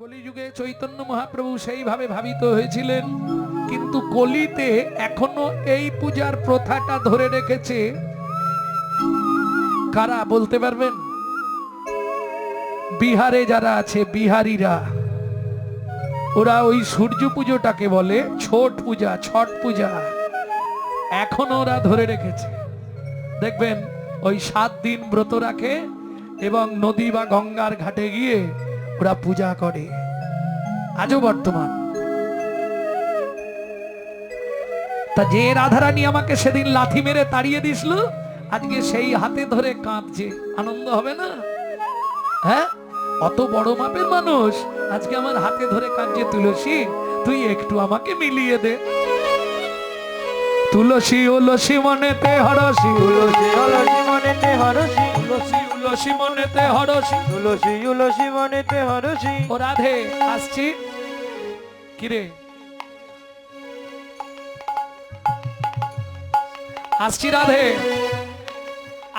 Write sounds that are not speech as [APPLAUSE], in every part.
কলিযুগে চৈতন্য মহাপ্রভু সেইভাবে ভাবিত হয়েছিলেন, কিন্তু কলিতে এখনও এই পূজার প্রথাটা ধরে রেখেছে। কারা বলতে পারবেন? বিহারে যারা আছে, বিহারীরা, ওরা ওই সূর্য পুজোটাকে বলে ছোট পূজা, ছট পূজা এখনও ওরা ধরে রেখেছে। দেখবেন, ওই সাত দিন ব্রত রাখে এবং নদী বা গঙ্গার ঘাটে গিয়ে ওরা পূজা করে। আজও বর্তমান। তা যে রাধারানী আমাকে সেদিন লাথি মেরে তাড়িয়ে দিছিল আজকে সেই হাতে ধরে কাঁদছে। আনন্দ হবে না? হ্যাঁ? অত বড় মাপের মানুষ, আজকে আমার হাতে ধরে কাঁদছে তুলসী, তুই একটু আমাকে মিলিয়ে দে। তুলসী উলসী মনেতে হরসী তুলসী তুলসী মনেতে হরসি তুলসী উলসী মনেতে হরসী তুলসী তুলসী মনেতে হরসি ও রাধে আসছি। কিরে? আসছি রাধে।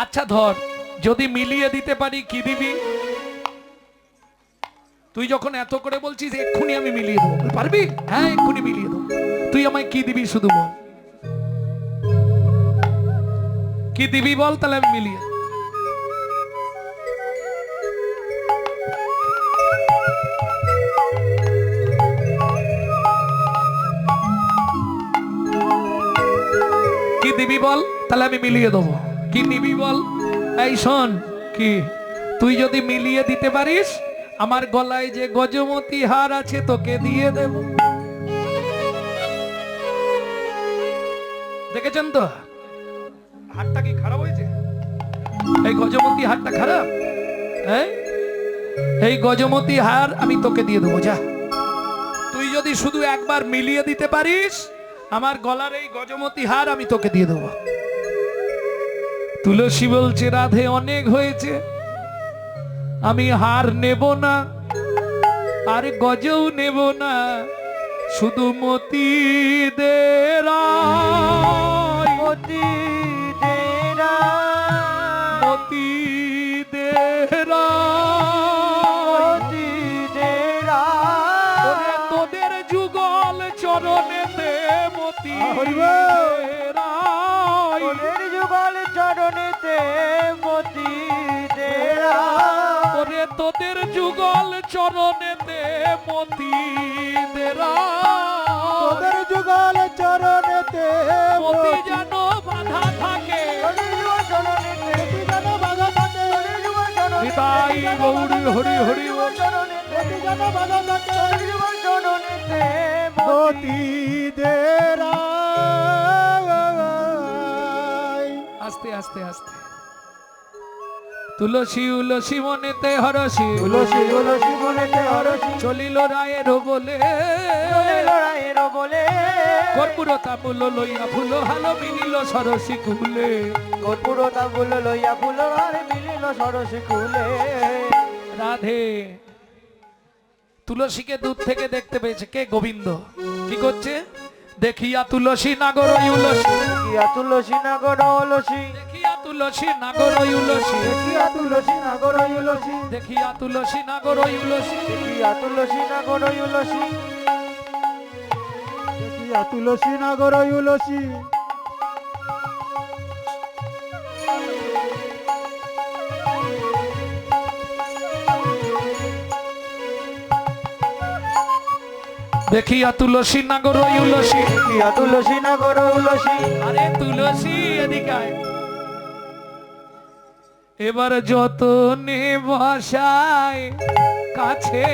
আচ্ছা ধর যদি মিলিয়ে দিতে পারি কি দিবি? তুই যখন এত করে বলছিস এক্ষুনি আমি মিলিয়ে দেবো। পারবি? হ্যাঁ এক্ষুনি মিলিয়ে দেবো। তুই আমায় কি দিবি শুধু বল। কি দিবি বল তাহলে আমি মিলিয়ে দিবি বল? তাহলে আমি মিলিয়ে দেবো। কি নিবি বল? এই শোন, কি? তুই যদি মিলিয়ে দিতে পারিস, আমার গলায় যে গজমতি হার আছে তোকে দিয়ে দেব। দেখেছেন তো? হারটা কি খারাপ হয়েছে? এই গজমতি হারটা খারাপ? হ্যাঁ? এই গজমতি হার আমি তোকে দিয়ে দেবো, যা। তুই যদি শুধু একবার মিলিয়ে দিতে পারিস আমার গলার এই গজমতি হার আমি তোকে দিয়ে দেবো। তুলসী বলছে, রাধে, অনেক হয়েছে। আমি হার নেব না, আর গজও নেব না, শুধু মতি দে মতি যুগল চরণেতে মতি দেরা তোদের যুগল চরণেতে মতি ওদের যুগল চরণেতে মতি যেন বাধা থাকে। নিতাই গৌরী হরি হরি। চরণেতে যেন বাধা থাকে। মতি আস্তে আস্তে আস্তে। তুলসী উলসী মনেতে হরসী তুলসী তুলসী বলেতে হরসি চলিল রায়ের বলে। চলে লড়াইয়ের বলে। কর্পূরতা ফুল লইয়া ফুল হালো মিলিল সরসী কুলে। কর্পূরতা ফুল লইয়া ফুল আর মিলিল সরসি কুলে। রাধে। তুলসীকে দূর থেকে দেখতে পেয়েছে কে? গোবিন্দ। কি করছে? দেখিয়া তুলসী নাগর উলসী। দেখিয়া তুলসী নাগর উলসী। দেখিয়া তুলসী নাগর উলসী। দেখিয়া তুলসী নাগর উলসী। দেখিয়া তুলসী নাগর উলসী। দেখিয়া তুলসী নাগর উলসী। দেখিয়া তুলসী নাগর অলসী দেখিয়া তুলসী নাগর উলসী। তুলসী নাগর অলসী আরে তুলসী এদিকে আয়। এবার যত নে বসায় কাছে।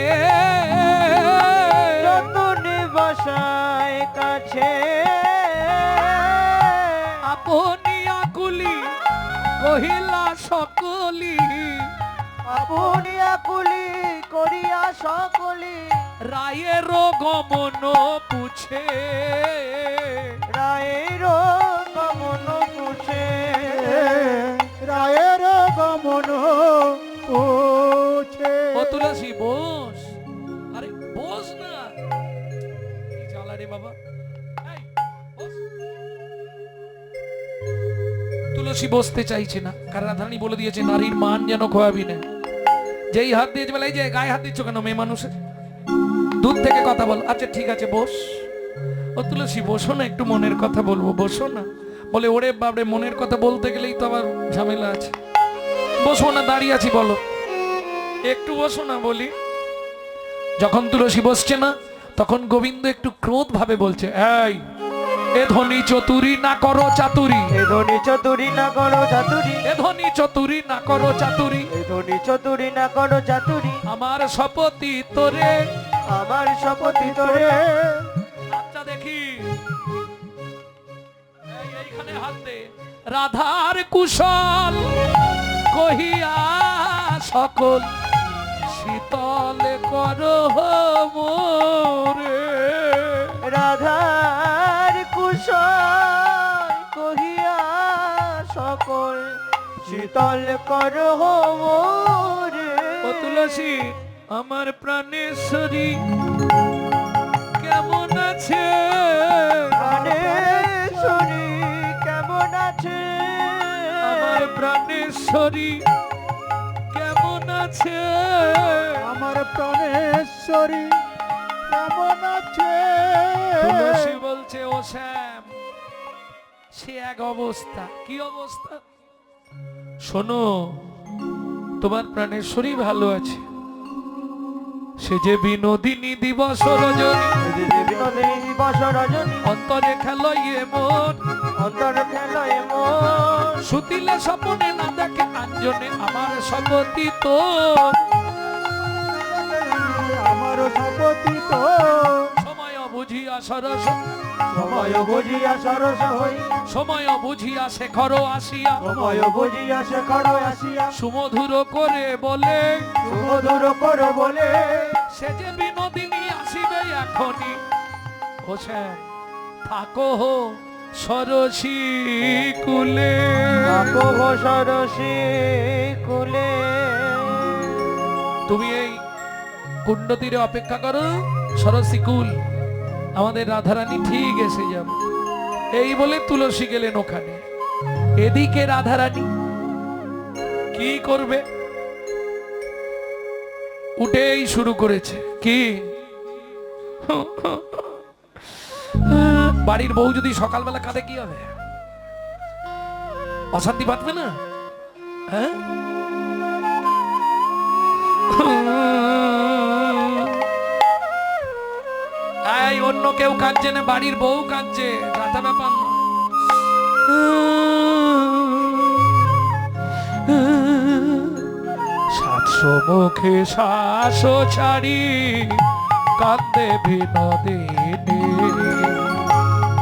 যতনে বসায় কাছে। আপনি আকুলি কহিলা সকলি। আপনি আকুলি সকলি। রায়ের গমন পুছে। রায়ের গমন পুছে। রায়ের গমন পুছে। ও তুলসী বস। আরে বস না। কি জ্বালা রে বাবা। তুলসী বসতে চাইছে না। কারণ রাধারানী বলে দিয়েছে নারীর মান যেন খোয়াবি না। যেই হাত দিয়েছে বলে, এই যে গায়ে হাত দিচ্ছ কেন মেয়ে মানুষের? দূর থেকে কথা বল। আচ্ছা ঠিক আছে, বস। ও তুলসী, বসো না, একটু মনের কথা বলব, বসো না। বলে, ওরে বাবরে মনের কথা বলতে গেলেই তো আবার ঝামেলা আছে। বসো না, দাঁড়িয়ে আছি, বলো। একটু বসো না, বলি। যখন তুলসী বসছে না, তখন গোবিন্দ একটু ক্রোধ ভাবে বলছে, এই এ ধনী চতুরি না করো চাতুরি। এ ধনি চতুরি না করো চাতুরি। এ ধনী চতুরি না করো চাতুরি। এ ধনি চতুরি না করো চাতুরি। আমার শপথি তোরে। আমার শপথি তোরে। আচ্ছা দেখি। এই এইখানে হাত দে। রাধার কুশল কহিয়া সকল শীতল কর ও তুলসী আমার প্রাণেশ্বরী কেমন আছে? প্রাণেশ্বরী কেমন আছে? আমার প্রাণেশ্বরী কেমন আছে? আমার প্রাণেশ্বরী কেমন আছে? তুলসী বলছে ও শ্যাম সে এক অবস্থা। কি অবস্থা? শোনো তোমার প্রাণের প্রাণেশ্বরী ভালো আছে। সে যে বিনোদিনী দিবস রজনী বিনোদিনী দিবস রজনী অন্তরে খেলো ইয়ে মন। অন্তর খেলয় মন। সুতিলে স্বপনে না দেখে আঞ্জনে আমার সপতি তো আমার শপথি তো বুঝিয়া সরস। সময় বুঝিয়া সরস হই। সময় বুঝিয়া শেখর আসিয়া। সময় বুঝিয়া শেখর আসিয়া। সুমধুর করে বলে। সুমধুর করে বলে। সে যে বিনোদিনী আসিবে এখনই। শ্যাম থাকো সরসী কুলে। আপহ সরসী কুলে। তুমি এই কুণ্ড তীরে অপেক্ষা করো সরসী কুল। আমাদের রাধারানী ঠিক এসে যাবে। এই বলে তুলসী গেলেন ওখানে। এদিকে রাধারানী কি করবে? উঠেই শুরু করেছে। কি? বাড়ির বউ যদি সকালবেলা কাঁদে, কি হবে? অশান্তি বাঁধবে না? হ্যাঁ? অন্য কেউ কাঁদছে না, বাড়ির বউ কাঁদছে যাতা ব্যাপার না সাতশো মুখে শ্বাস ছাড়ি কান্দে বিনোদিনী।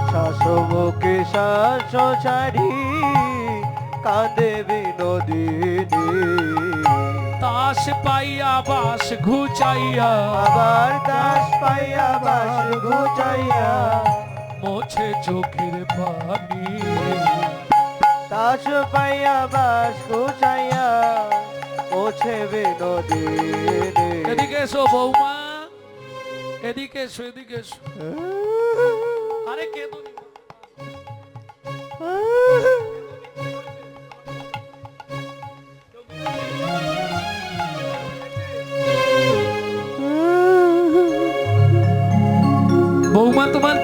শাসমুখে শাস ছাড়ি কাঁদে বিনোদিনী। তাস পাইয়া বাস ঘুচাইয়া। আবার দাস পাইয়া বাস ঘুচাইয়া। মোছে চোখের পানি। দাস পাইয়া বাস ঘুচাইয়া ওছে বিনোদিনী। এদিকে এসো বৌমা। এদিকে এসো এদিকে এসো। আরে কে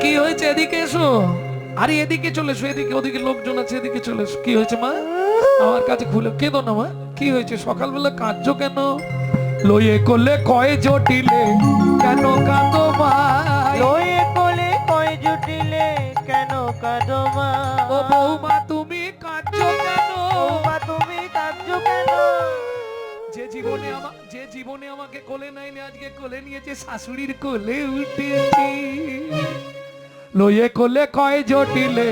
কি হয়েছে এদিকে এসো? আরে এদিকে চলে এসো এদিকে ওদিকে লোকজন আছে এদিকে চলে এসো। কি হয়েছে মা? আমার কাছে খুলে কেঁদো না মা। কি হয়েছে? সকালবেলা কাঁদছো কেন? লইয়ে করলে কয় জটিলে কেন কাঁদো মাই লয়ে কোলে কয় জুটিলে কেন কাদমা ও বৌমা তুমি কাঁদছো কেন? বৌমা তুমি কাঁদছো কেন? যে জীবনে আমার যে জীবনে আমাকে কোলে নাইনি আজকে কোলে নিয়েছে শাশুড়ির কোলে উঠেছি। লইয়ে কোলে কয় জটিলে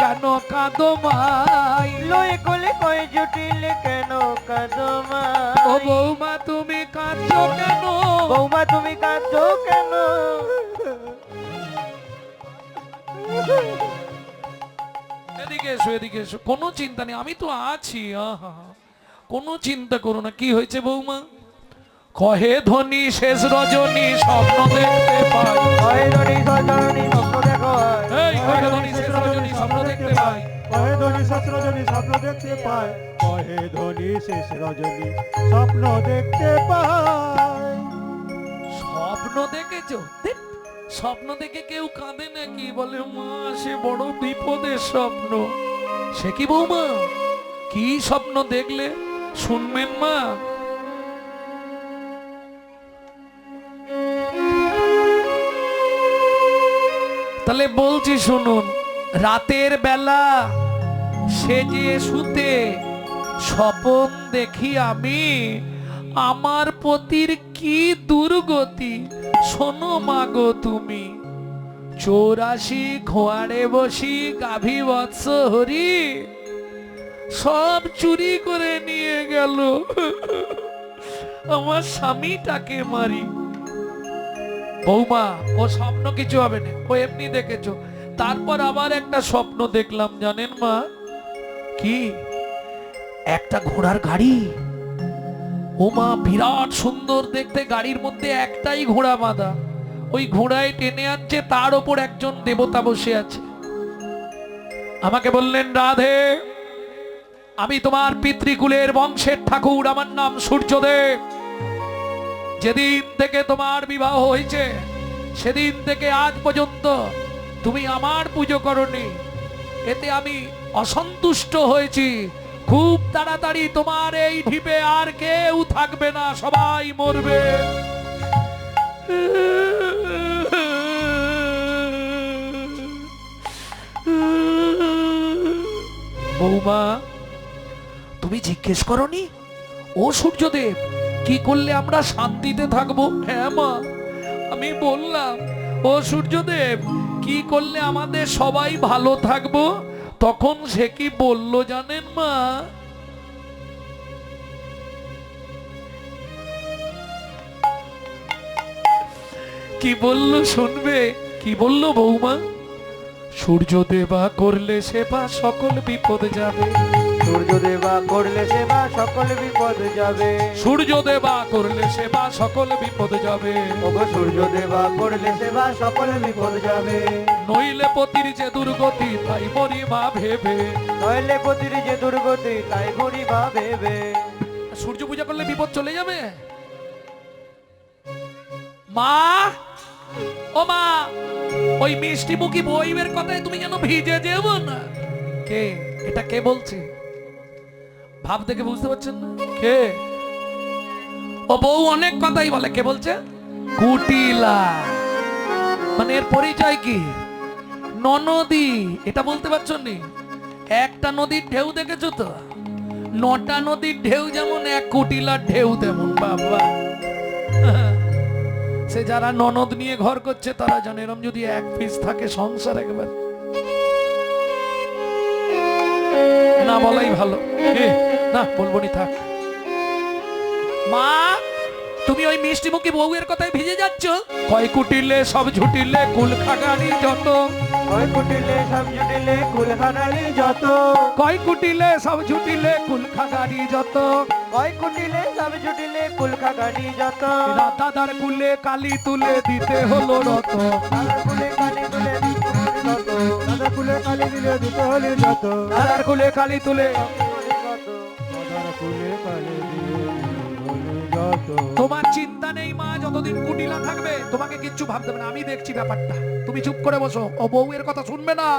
কেন কাঁদো মাই? লয়ে কোলে কয় জুটিলে কেন কাদমা ও বৌমা তুমি কাঁদছো কেন? বৌমা তুমি কাঁদছো কেন? এদিকে এসো এদিকে এসো। কোনো চিন্তা নেই আমি তো আছি আহা। কোনো চিন্তা করো না কি হয়েছে বৌমা? কহে ধনী শেষ রজনী স্বপ্ন দেখতে পাই। কয় ধনী সজনী স্বপ্ন দেখো এই কহে ধনী শেষ রজনী স্বপ্ন দেখতে পাই। কহে ধনী শেষ রজনী স্বপ্ন দেখতে কহে ধনী শেষ রজনী স্বপ্ন দেখতে স্বপ্ন দেখেছ? স্বপ্ন দেখে কেউ কাঁদে নাকি? বলে মা সে বড় বিপদের স্বপ্ন। সে কি বৌমা? কি স্বপ্ন দেখলে শুনবেন মা? তাহলে বলছি শুনুন, রাতের বেলা সেজে শুতে স্বপন দেখি আমি, আমার পতির কি দুর্গতি? শোনো মাগো তুমি। চৌরাশি খোয়ারে বসি গাভী বৎস হরি, সব চুরি করে নিয়ে গেল। আমার স্বামীটাকে মারি। বৌমা, ও স্বপ্ন কিছু হবে না, ও এমনি দেখেছ। তারপর আবার একটা স্বপ্ন দেখলাম, জানেন মা? কি? একটা ঘোড়ার গাড়ি। ও মা বিরাট সুন্দর, দেখতে গাড়ির মধ্যে একটাই ঘোড়া বাঁধা। ওই ঘোড়ায় টেনে আনছে, তার ওপর একজন দেবতা বসে আছে। আমাকে বললেন, রাধে, আমি তোমার পিতৃকুলের বংশের ঠাকুর, আমার নাম সূর্যদেব। যেদিন থেকে তোমার বিবাহ হয়েছে, সেদিন থেকে আজ পর্যন্ত তুমি আমার পুজো করনি। এতে আমি অসন্তুষ্ট হয়েছি। খুব তাড়াতাড়ি তোমার এই ঢিপে আর কেউ থাকবে না, সবাই মরবে। বৌমা, তুমি জিজ্ঞেস করনি? ও সূর্যদেব কি করলে আমরা শান্তিতে থাকব? হ্যাঁ মা, আমি বললাম, ও সূর্যদেব, কি করলে আমাদের সবাই ভালো থাকব? তখন সে কি বলল জানেন মা? কি বলল শুনবে? কি বলল বৌমা? সূর্যদেবা করলে সেবা সকল বিপদ যাবে। সূর্য দেবা করলে সেবা সকল বিপদ যাবে। সূর্য দেবা করলে সেবা সকল বিপদ যাবে। ওগো সূর্য দেবা করলে সেবা সকল বিপদ যাবে। নইলে পতির যে দুর্গতি তাই মরি মা ভেবে। নইলে পতির যে দুর্গতি তাই ভরি বা ভেবে। সূর্য পূজা করলে বিপদ চলে যাবে? মা? ও মা ওই মিষ্টি মুখী বইবের কথায় তুমি যেন ভিজে যেও না। কে? এটা কে বলছে? ভাব দেখে বুঝতে পারছেন না? কে? ও বউ অনেক কথাই বলে, কে বলছে? কুটিলা। মানে এর পরিচয় কি? ননদী। এটা বলতে পারছ নি? একটা নদীর ঢেউ দেখেছ তো? নটা নদীর ঢেউ যেমন এক কুটিলার ঢেউ তেমন, বাবা। [LAUGHS] সে যারা ননদ নিয়ে ঘর করছে, তারা জানে এরম যদি এক পিস থাকে সংসার একবার। না বলাই ভালো। না বলব নি থাক। মা তুমি ওই মিষ্টি মুখী বউয়ের কথায় ভিজে যাচ্ছ? কয় কুটিলে সব ঝুটিলে কুল খাগানি যত। ওই কুটিলে সব জুটিলে কুলখানালি যত। কয় কুটিলে সব ঝুটিলে কুল খাগানি যত। ওই কুটিলে সব জুটিলে কুলখাগানি যত। রাধাদার কুলে কালি তুলে দিতে হলো রত। দাদার কুলে কালি তুলে দিতে হলি যত দাদা কুলে কালি দিলে দিতে হলি যত রাধার কুলে কালি তুলে তোমার চিন্তা নেই মা যতদিন কুটিলা থাকবে তোমাকে কিচ্ছু ভাবতে হবে না। আমি দেখছি ব্যাপারটা। তুমি চুপ করে বসো ও বউ এর কথা শুনবে না।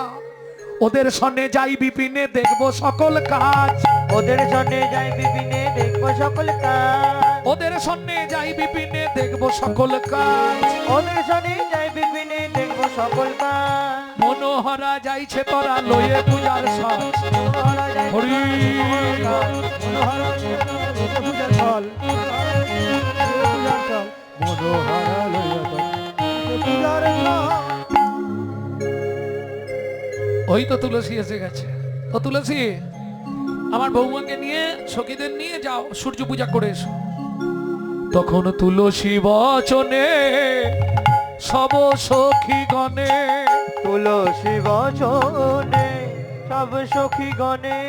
ওদের সনে যাই বিপিনে দেখব সকল কাজ। ওদের সনে যাই বিপিনে দেখব সকল কাজ। ওদের সনে যাই বিপিনে দেখব সকল কাজ। ওদের সনে যাই বিপিনে দেখব সকল কাজ। মনোহরা যাইছে তোরা লয়ে পূজার সাজ হরি পূজার ফল পূজার ফল মনোহরা পূজার ওই তো তুলসী এসে গেছে। তো তুলসী আমার বৌমাকে নিয়ে সখীদের নিয়ে যাও সূর্য পূজা করে এসো। তখন তুলসী বচনে সব সখী গণে তুলসী বচনে সব সখী গণে।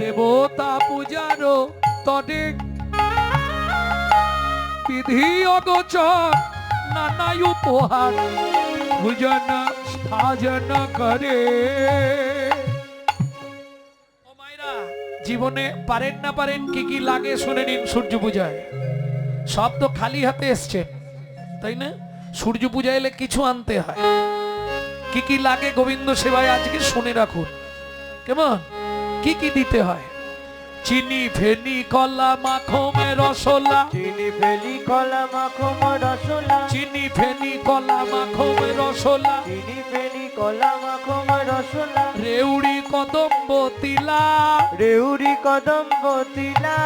দেবতা পূজারও তনে বিধি অগোচর, নানাই উপহার, ভাজন করে। জীবনে পারেন না পারেন, কি কি লাগে শুনে নিন সূর্য পূজায়। সব তো খালি হাতে এসছেন তাই না? সূর্য পূজা এলে কিছু আনতে হয়। কি কি লাগে গোবিন্দ সেবায় আজকে শুনে রাখুন। কেমন? কি কি দিতে হয়? চিনি ফেনি কলা মাখমে রসলা। চিনি ফেলি কলা মাখম রসলা। চিনি ফেনি কলা মাখমে রসলা। চিনি ফেলি কলা মাখম রসলা। রেউড়ি কদম্ব তিলা। রেউরি কদম্ব তিলা।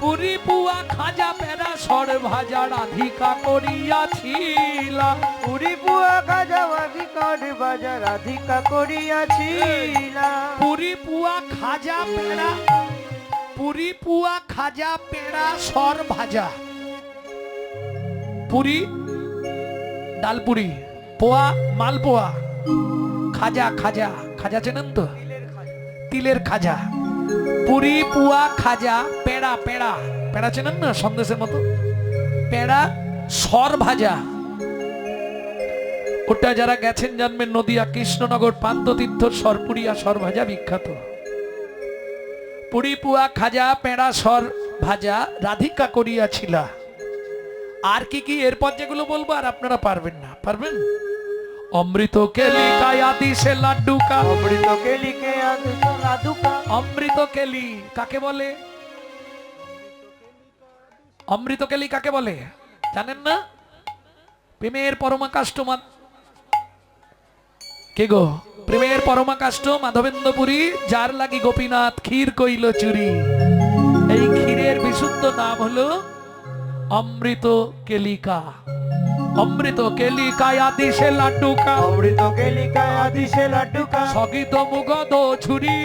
পুরি পুয়া খাজা পেরা সর ভাজা রাধিকা করিয়াছিলা। পুরি পুয়া খাজা বাজার রাধিকা পুরি পুয়া খাজা পেড়া, পুরি পুয়া খাজা পেড়া সর ভাজা। পুরি, ডালপুরি, পোয়া, মালপোয়া, খাজা খাজা খাজা চেনেন তো? তিলের খাজা। পুরি পুয়া খাজা পেড়া পেড়া পেড়া চেনেন না সন্দেশের মতো? পেড়া সর ভাজা। ওটা যারা গেছেন জানবেন নদিয়া কৃষ্ণনগর পান্ততীর্থ সরপুরিয়া সর ভাজা বিখ্যাত। পুরি পুয়া খাজা পেড়া সর ভাজা রাধিকা করিয়াছিলা। আর কি কি? এরপর যেগুলো বলব আর আপনারা পারবেন না। পারবেন? অমৃত কেলি কায়াদি সে লাড্ডু কা। অমৃত কেলিকে আদুকা আদুকা অমৃত কেলি কাকে বলে? অমৃত কেলি কাকে বলে? জানেন না? প্রেমের পরমাকাষ্ট মা কে গো? প্রেমের পরমাকাষ্ট মাধবেন্দ্রপুরী যার লাগি গোপীনাথ ক্ষীর কইল চুরি। এই ক্ষীরের বিশুদ্ধ নাম হলো অমৃত কেলিকা। অমৃত কেলিকায় আদি সে লাড্ডুকা। অমৃত কেলিকা আদিশে লাড্ডুকা। সগিত মুগদ ছুরি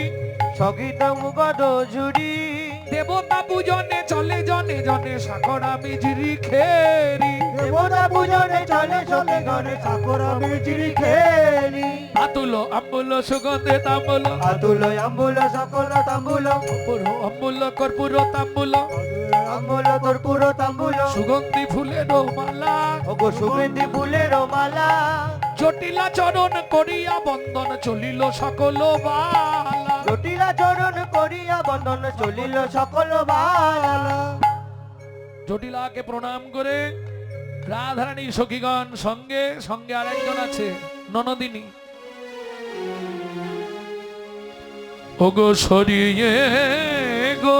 সগীত মুগদ ঝুরি। দেবতা পূজনে চলে জনে জনে সাকরা মিজরি খেরি দেবতা পূজনে চলে চলে গণে ঠাকুর মিজিরি খেলি আতুল আম্বুল সুগন্ধে তাম্বুল। আতুল আম্বুল সকল তাম্বুল। অপুর অম্বুল কর্পূর তাম্বুল। আম্বুল কর্পূর তাম্বুল। সুগন্ধি ফুলের মালা ওগো সুগন্ধি ফুলের মালা জটিলা চরণ করিয়া বন্দন চলিল সকল বালা। জটিলা চরণ করিয়া বন্ধন চলিল সকল বালা। জটিলাকে প্রণাম করে রাধারানী সখীগণ সঙ্গে সঙ্গে আরেকজন আছে ননদিনী। ওগো সরিয়ে গো।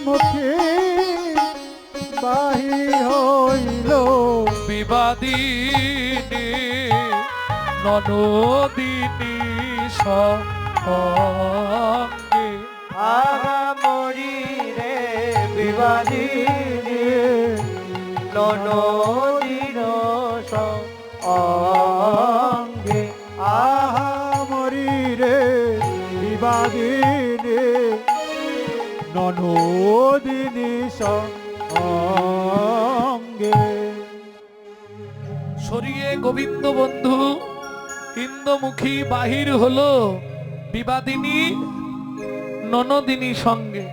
ইন্দ্রমুখী বাহির হইল। বিবাদিনী ননদিনী সঙ্গে। আহা মরি রে বিবাদিনী ননদিন গোবিন্দ বন্ধু হিন্দমুখী বাহির হলো বিবাদিনী ননদিনী সঙ্গে।